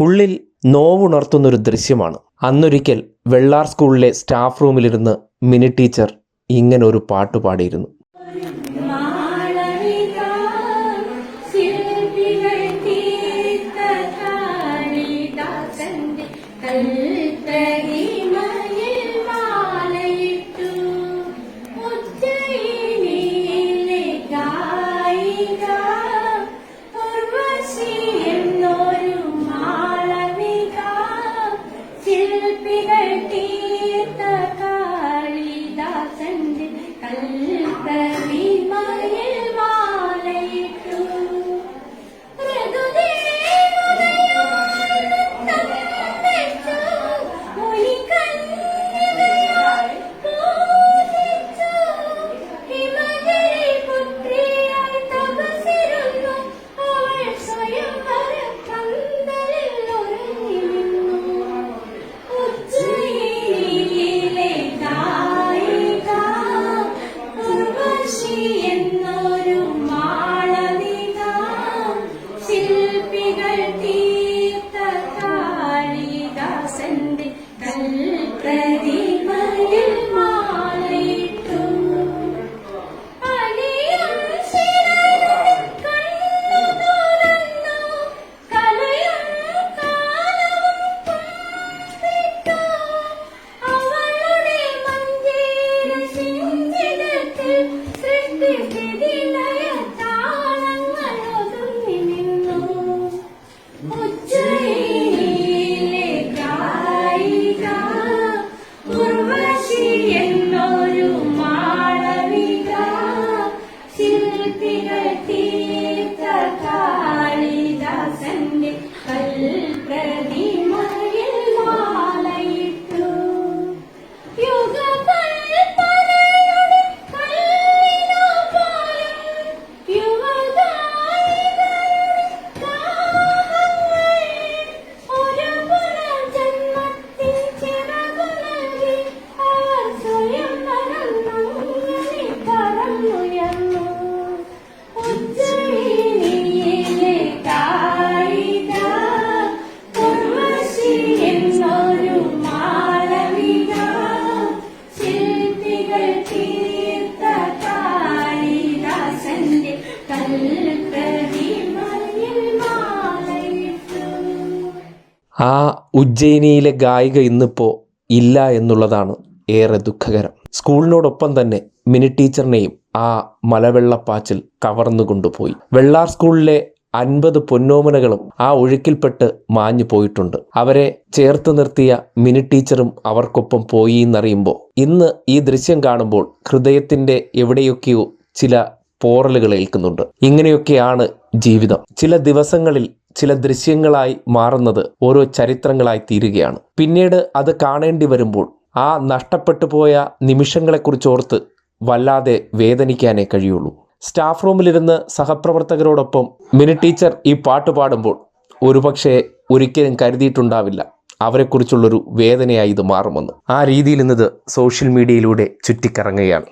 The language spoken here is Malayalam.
ഉള്ളിൽ നോവുണർത്തുന്നൊരു ദൃശ്യമാണ്. അന്നൊരിക്കൽ വെള്ളാർ സ്കൂളിലെ സ്റ്റാഫ് റൂമിലിരുന്ന് മിനി ടീച്ചർ ഇങ്ങനെ ഒരു പാട്ട് പാടിയിരുന്നു. മാളവിക കാളിദാസന്റെ സൃഷ്ടിസ്ഥിതിലയ കാളിദാസന്റെ കൽ നിന്നു ആ ഉജ്ജയിനിയിലെ ഗായിക ഇന്നിപ്പോൾ ഇല്ല എന്നുള്ളതാണ് ഏറെ ദുഃഖകരം. സ്കൂളിനോടൊപ്പം തന്നെ മിനി ടീച്ചറിനെയും ആ മലവെള്ളപ്പാച്ചിൽ കവർന്നു കൊണ്ടുപോയി. വെള്ളാർ സ്കൂളിലെ അൻപത് പൊന്നോമനകളും ആ ഒഴുക്കിൽപ്പെട്ട് മാഞ്ഞു പോയിട്ടുണ്ട്. അവരെ ചേർത്ത് നിർത്തിയ മിനി ടീച്ചറും അവർക്കൊപ്പം പോയി എന്നറിയുമ്പോൾ ഇന്ന് ഈ ദൃശ്യം കാണുമ്പോൾ ഹൃദയത്തിന്റെ എവിടെയൊക്കെയോ ചില പോറലുകൾ ഏൽക്കുന്നുണ്ട്. ഇങ്ങനെയൊക്കെയാണ് ജീവിതം. ചില ദിവസങ്ങളിൽ ചില ദൃശ്യങ്ങളായി മാറുന്നത് ഓരോ ചരിത്രങ്ങളായി തീരുകയാണ്. പിന്നീട് അത് കാണേണ്ടി വരുമ്പോൾ ആ നഷ്ടപ്പെട്ടു പോയ നിമിഷങ്ങളെക്കുറിച്ച് ഓർത്ത് വല്ലാതെ വേദനിക്കാനേ കഴിയുള്ളൂ. സ്റ്റാഫ് റൂമിലിരുന്ന് സഹപ്രവർത്തകരോടൊപ്പം മിനി ടീച്ചർ ഈ പാട്ട് പാടുമ്പോൾ ഒരുപക്ഷെ ഒരിക്കലും കരുതിയിട്ടുണ്ടാവില്ല. അവരെക്കുറിച്ചുള്ളൊരു വേദനയായി ഇത് മാറുമെന്ന്. ആ രീതിയിൽ ഇന്നത് സോഷ്യൽ മീഡിയയിലൂടെ ചുറ്റിക്കറങ്ങുകയാണ്.